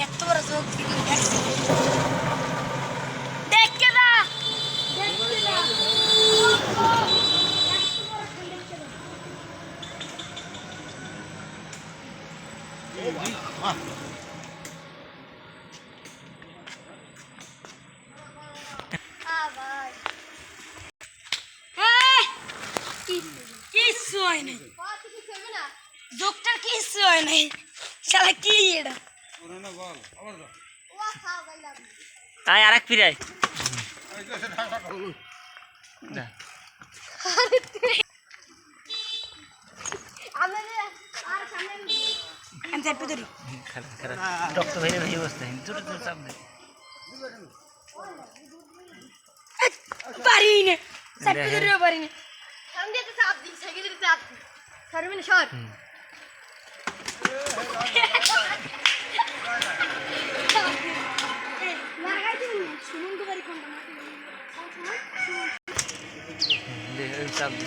এত বড় চোখ দিবি দেখছি দেখকে না দেখকে না এই, কিচ্ছু হয় নাই ডক্টর কিচ্ছু হয় নাই শালা কি এটা তাই আর এক ফিরাই। আমি চাপে ধরি রক্ত ভেঙে ভেঙে বসতে জোরে জোরে চাপ দে পারি না চাপে। ধরেও পারি না সর সুমন্ত বাড়ি কোনটা দে, ওই চাপ দে।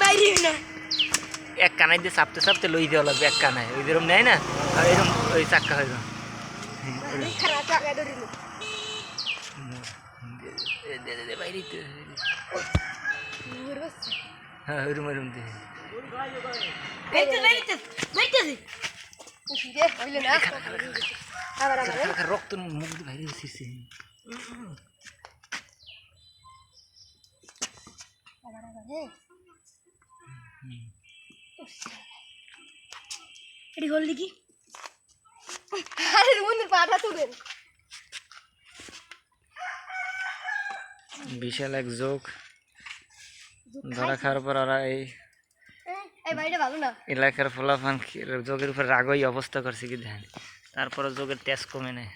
বাইরে না এক কানাই দিয়ে চাপতে চাপতে লই দেওয়া লাগবে এক কানায়। ওই যেরকম নেয় না আর এরকম ওই চাক্কা হয়ে যাবে। হ্যাঁ ওইরকম ওইরকম রক্ত মুখ দিয়ে বাইরে এসেছে আবার আবার এটি হল দেখি। আরে রুমুনের পাটা তুলেন বিশাল এক যোগ ধরা খাওয়ার পর ওরা এই এই বাড়িটা ভালো না? এলাকার ফলাফান যোগের উপর রাগই অবস্থা করছে কি ধ্যান তারপরে যোগের তেজ কমে নেয়।